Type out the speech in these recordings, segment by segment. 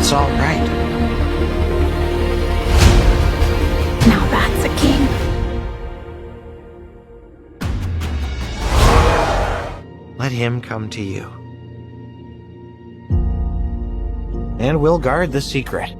That's all right. Now that's a king. Let him come to you. And we'll guard the secret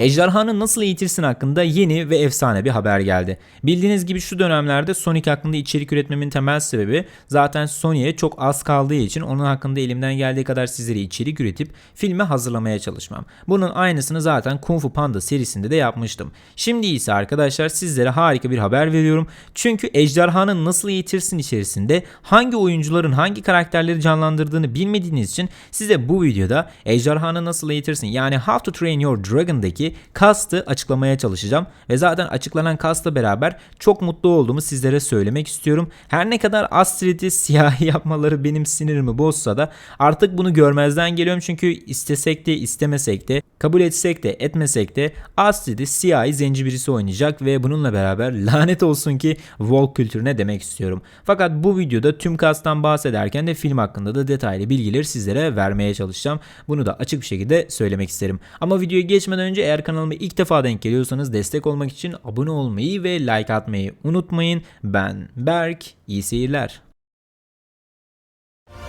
Ejderhanı nasıl eğitirsin hakkında yeni ve efsane bir haber geldi. Bildiğiniz gibi şu dönemlerde Sonic hakkında içerik üretmemin temel sebebi zaten Sony'e çok az kaldığı için onun hakkında elimden geldiği kadar sizlere içerik üretip filme hazırlamaya çalışmam. Bunun aynısını zaten Kung Fu Panda serisinde de yapmıştım. Şimdi ise arkadaşlar sizlere harika bir haber veriyorum. Çünkü Ejderhanı nasıl eğitirsin içerisinde hangi oyuncuların hangi karakterleri canlandırdığını bilmediğiniz için size bu videoda Ejderhanı nasıl eğitirsin yani How to Train Your Dragon'daki kastı açıklamaya çalışacağım. Ve zaten açıklanan kastla beraber çok mutlu olduğumu sizlere söylemek istiyorum. Her ne kadar Astrid'i siyahi yapmaları benim sinirimi bozsa da artık bunu görmezden geliyorum. Çünkü istesek de istemesek de kabul etsek de etmesek de Astrid'i siyahi zenci birisi oynayacak ve bununla beraber lanet olsun ki Volk kültürüne demek istiyorum. Fakat bu videoda tüm kasttan bahsederken de film hakkında da detaylı bilgileri sizlere vermeye çalışacağım. Bunu da açık bir şekilde söylemek isterim. Ama videoya geçmeden önce eğer kanalıma ilk defa denk geliyorsanız destek olmak için abone olmayı ve like atmayı unutmayın. Ben Berk, iyi seyirler.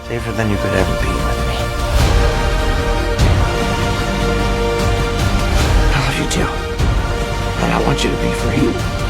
Safer than you could ever be with me. I love you too. And I want you to be free.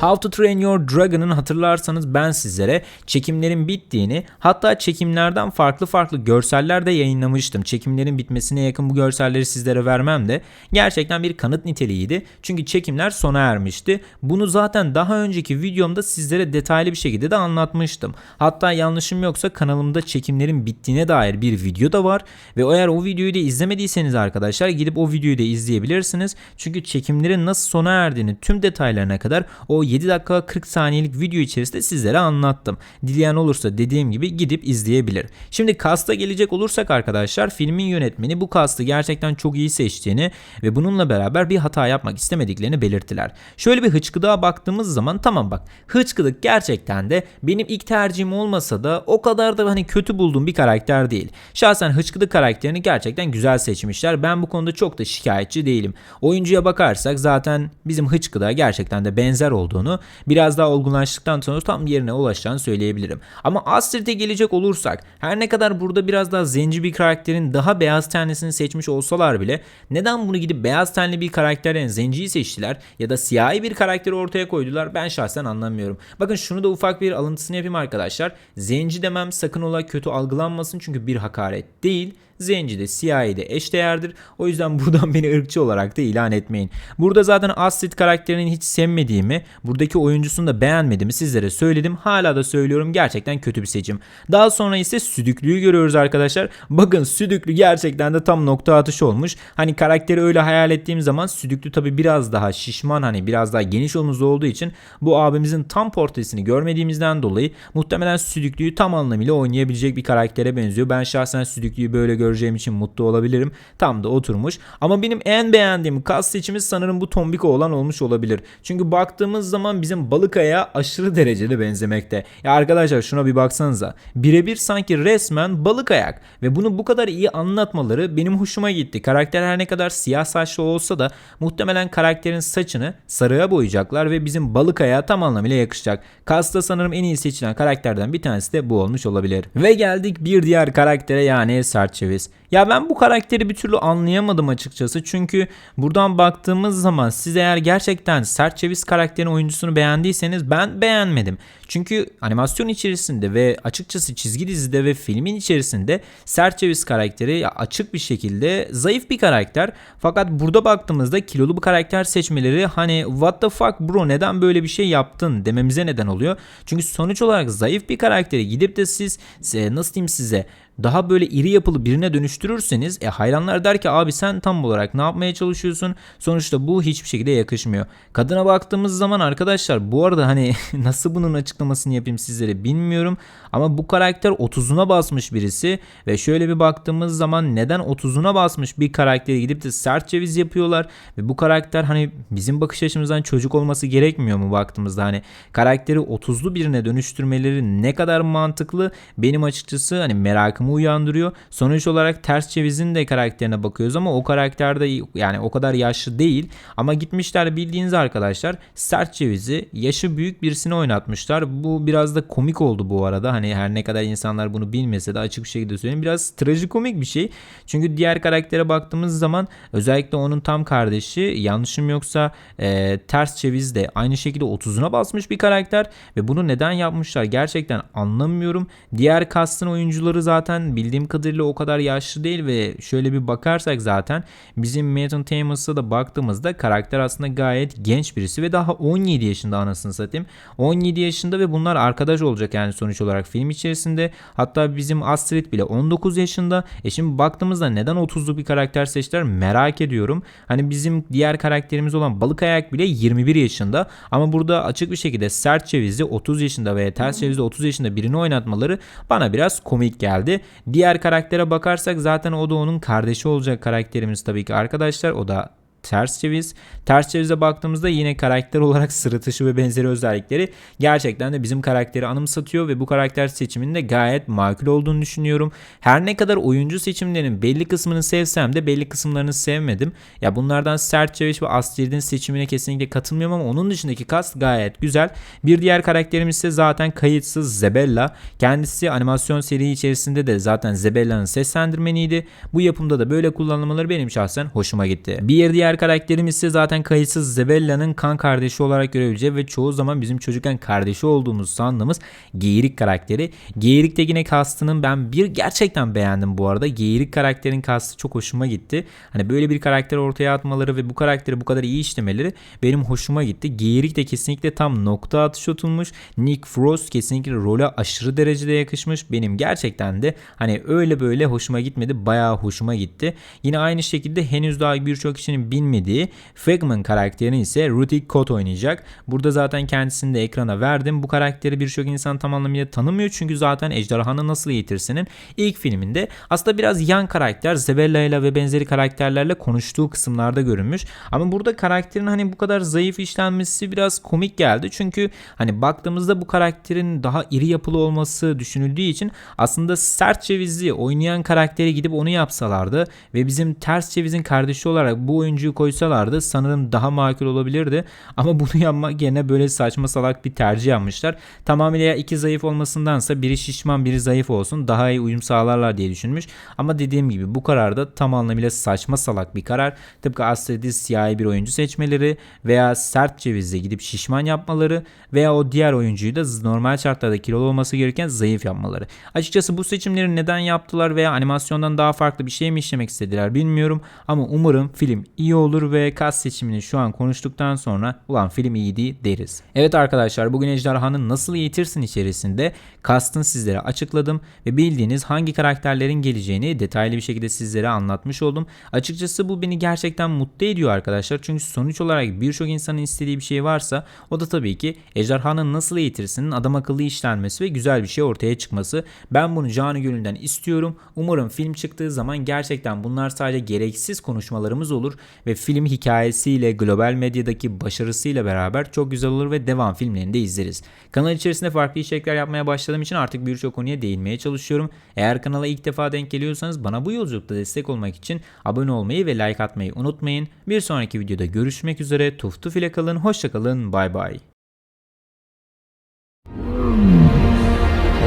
How to Train Your Dragon'ın hatırlarsanız ben sizlere çekimlerin bittiğini hatta çekimlerden farklı farklı görseller de yayınlamıştım. Çekimlerin bitmesine yakın bu görselleri sizlere vermem de gerçekten bir kanıt niteliğiydi. Çünkü çekimler sona ermişti. Bunu zaten daha önceki videomda sizlere detaylı bir şekilde de anlatmıştım. Hatta yanlışım yoksa kanalımda çekimlerin bittiğine dair bir video da var. Ve eğer o videoyu da izlemediyseniz arkadaşlar gidip o videoyu da izleyebilirsiniz. Çünkü çekimlerin nasıl sona erdiğini tüm detaylarına kadar o 7 dakika 40 saniyelik video içerisinde sizlere anlattım. Dileyen olursa dediğim gibi gidip izleyebilir. Şimdi kasta gelecek olursak arkadaşlar filmin yönetmeni bu kastı gerçekten çok iyi seçtiğini ve bununla beraber bir hata yapmak istemediklerini belirttiler. Şöyle bir hıçkıdığa baktığımız zaman tamam bak hıçkıdık gerçekten de benim ilk tercihim olmasa da o kadar da hani kötü bulduğum bir karakter değil. Şahsen hıçkıdık karakterini gerçekten güzel seçmişler. Ben bu konuda çok da şikayetçi değilim. Oyuncuya bakarsak zaten bizim hıçkıdığa gerçekten de benzer olduğunu biraz daha olgunlaştıktan sonra tam yerine ulaşacağını söyleyebilirim. Ama Astrid'e gelecek olursak her ne kadar burada biraz daha zenci bir karakterin daha beyaz tenlisini seçmiş olsalar bile neden bunu gidip beyaz tenli bir karakterden zenciyi seçtiler ya da siyahi bir karakteri ortaya koydular ben şahsen anlamıyorum. Bakın şunu da ufak bir alıntısını yapayım arkadaşlar. Zenci demem sakın ola kötü algılanmasın çünkü bir hakaret değil. Zenci de siyahi de eşdeğerdir. O yüzden buradan beni ırkçı olarak da ilan etmeyin. Burada zaten Astrid karakterini hiç sevmediğimi, buradaki oyuncusunu da beğenmediğimi sizlere söyledim. Hala da söylüyorum gerçekten kötü bir seçim. Daha sonra ise Südüklü'yü görüyoruz arkadaşlar. Bakın Südüklü gerçekten de tam nokta atışı olmuş. Hani karakteri öyle hayal ettiğim zaman Südüklü tabi biraz daha şişman hani biraz daha geniş omuzlu olduğu için bu abimizin tam portresini görmediğimizden dolayı muhtemelen Südüklü'yü tam anlamıyla oynayabilecek bir karaktere benziyor. Ben şahsen Südüklü'yü böyle göreceğim için mutlu olabilirim. Tam da oturmuş. Ama benim en beğendiğim kas seçimi sanırım bu tombiko olan olmuş olabilir. Çünkü baktığımız zaman bizim balık ayağa aşırı derecede benzemekte. Ya arkadaşlar şuna bir baksanıza. Birebir sanki resmen balık ayak. Ve bunu bu kadar iyi anlatmaları benim hoşuma gitti. Karakter her ne kadar siyah saçlı olsa da muhtemelen karakterin saçını sarıya boyayacaklar ve bizim balık ayağı tam anlamıyla yakışacak. Kasta sanırım en iyi seçilen karakterden bir tanesi de bu olmuş olabilir. Ve geldik bir diğer karaktere yani Serçeviz. Ya ben bu karakteri bir türlü anlayamadım açıkçası. Çünkü buradan baktığımız zaman siz eğer gerçekten Serçeviz karakterin oyuncusunu beğendiyseniz ben beğenmedim. Çünkü animasyon içerisinde ve açıkçası çizgi dizide ve filmin içerisinde Serçeviz karakteri açık bir şekilde zayıf bir karakter. Fakat burada baktığımızda kilolu bir karakter seçmeleri hani what the fuck bro neden böyle bir şey yaptın dememize neden oluyor. Çünkü sonuç olarak zayıf bir karakteri gidip de siz e, nasıl diyeyim size daha böyle iri yapılı birine dönüştürürseniz e, hayranlar der ki abi sen tam olarak ne yapmaya çalışıyorsun? Sonuçta bu hiçbir şekilde yakışmıyor. Kadına baktığımız zaman arkadaşlar bu arada hani nasıl bunun açıklamasını yapayım sizlere bilmiyorum. Ama bu karakter 30'una basmış birisi ve şöyle bir baktığımız zaman neden 30'una basmış bir karakteri gidip de sert ceviz yapıyorlar ve bu karakter hani bizim bakış açımızdan çocuk olması gerekmiyor mu baktığımızda hani karakteri 30'lu birine dönüştürmeleri ne kadar mantıklı benim açıkçası hani merakım merakımı uyandırıyor. Sonuç olarak Ters Ceviz'in de karakterine bakıyoruz ama o karakter de yani o kadar yaşlı değil. Ama gitmişler bildiğiniz arkadaşlar Sert Ceviz'i yaşı büyük birisini oynatmışlar. Bu biraz da komik oldu bu arada. Hani her ne kadar insanlar bunu bilmese de açık bir şekilde söyleyeyim. Biraz trajikomik bir şey. Çünkü diğer karaktere baktığımız zaman özellikle onun tam kardeşi yanlışım yoksa e, Ters Ceviz de aynı şekilde 30'una basmış bir karakter ve bunu neden yapmışlar gerçekten anlamıyorum. Diğer kastın oyuncuları zaten bildiğim kadarıyla o kadar yaşlı değil ve şöyle bir bakarsak zaten bizim Metin Thamers'a da baktığımızda karakter aslında gayet genç birisi ve daha 17 yaşında anasını satayım. 17 yaşında ve bunlar arkadaş olacak yani sonuç olarak film içerisinde. Hatta bizim Astrid bile 19 yaşında. E şimdi baktığımızda neden 30'lu bir karakter seçtiler merak ediyorum. Hani bizim diğer karakterimiz olan Balık Ayak bile 21 yaşında. Ama burada açık bir şekilde Sert Ceviz'i 30 yaşında veya Ters Ceviz'i 30 yaşında birini oynatmaları bana biraz komik geldi. Diğer karaktere bakarsak zaten o da onun kardeşi olacak karakterimiz tabii ki arkadaşlar. O da Ters Ceviz. Ters Ceviz'e baktığımızda yine karakter olarak sırıtışı ve benzeri özellikleri gerçekten de bizim karakteri anımsatıyor ve bu karakter seçiminde gayet makul olduğunu düşünüyorum. Her ne kadar oyuncu seçimlerinin belli kısmını sevsem de belli kısımlarını sevmedim. Ya bunlardan Sert Ceviz ve Astrid'in seçimine kesinlikle katılmıyorum ama onun dışındaki kast gayet güzel. Bir diğer karakterimiz ise zaten kayıtsız Zebella. Kendisi animasyon seri içerisinde de zaten Zebella'nın seslendirmeniydi. Bu yapımda da böyle kullanılmaları benim şahsen hoşuma gitti. Bir diğer karakterimiz ise zaten kayıtsız Zebella'nın kan kardeşi olarak görebileceği ve çoğu zaman bizim çocukken kardeşi olduğumuz sandığımız Geyirik karakteri. Geyirik de yine kastının ben bir gerçekten beğendim bu arada. Geyirik karakterin kastı çok hoşuma gitti. Hani böyle bir karakter ortaya atmaları ve bu karakteri bu kadar iyi işlemeleri benim hoşuma gitti. Geyirik de kesinlikle tam nokta atışı tutulmuş. Nick Frost kesinlikle role aşırı derecede yakışmış. Benim gerçekten de hani öyle böyle hoşuma gitmedi. Bayağı hoşuma gitti. Yine aynı şekilde henüz daha birçok kişinin bilmediği Fagman karakterini ise Rudy Kot oynayacak. Burada zaten kendisini de ekrana verdim. Bu karakteri birçok insan tam anlamıyla tanımıyor. Çünkü zaten Ejderhanı Nasıl Eğitirsin'in ilk filminde aslında biraz yan karakter Zebella ile ve benzeri karakterlerle konuştuğu kısımlarda görünmüş. Ama burada karakterin hani bu kadar zayıf işlenmesi biraz komik geldi. Çünkü hani baktığımızda bu karakterin daha iri yapılı olması düşünüldüğü için aslında sert cevizli oynayan karakteri gidip onu yapsalardı ve bizim ters cevizin kardeşi olarak bu oyuncuyu koysalardı sanırım daha makul olabilirdi. Ama bunu yapmak yerine böyle saçma salak bir tercih yapmışlar. Tamamıyla iki zayıf olmasındansa biri şişman biri zayıf olsun daha iyi uyum sağlarlar diye düşünmüş. Ama dediğim gibi bu karar da tam anlamıyla saçma salak bir karar. Tıpkı Astrid'i siyahi bir oyuncu seçmeleri veya sert cevizle gidip şişman yapmaları veya o diğer oyuncuyu da normal şartlarda kilolu olması gereken zayıf yapmaları. Açıkçası bu seçimleri neden yaptılar veya animasyondan daha farklı bir şey mi işlemek istediler bilmiyorum. Ama umarım film iyi olur ve kas seçimini şu an konuştuktan sonra ulan film iyiydi deriz. Evet arkadaşlar bugün Ejderhanı Nasıl Eğitirsin içerisinde kastın sizlere açıkladım ve bildiğiniz hangi karakterlerin geleceğini detaylı bir şekilde sizlere anlatmış oldum. Açıkçası bu beni gerçekten mutlu ediyor arkadaşlar. Çünkü sonuç olarak birçok insanın istediği bir şey varsa o da tabii ki Ejderhanı Nasıl Eğitirsin'in adam akıllı işlenmesi ve güzel bir şey ortaya çıkması. Ben bunu canı gönülden istiyorum. Umarım film çıktığı zaman gerçekten bunlar sadece gereksiz konuşmalarımız olur ve film hikayesiyle global medyadaki başarısıyla beraber çok güzel olur ve devam filmlerini de izleriz. Kanal içerisinde farklı içerikler yapmaya başladığım için artık birçok konuya değinmeye çalışıyorum. Eğer kanala ilk defa denk geliyorsanız bana bu yolculukta destek olmak için abone olmayı ve like atmayı unutmayın. Bir sonraki videoda görüşmek üzere. Tuf tuf ile kalın. Hoşçakalın. Bay bay.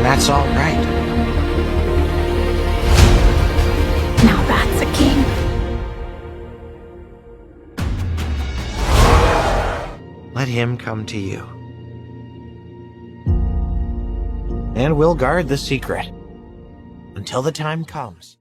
That's all right. Let him come to you. And we'll guard the secret until the time comes.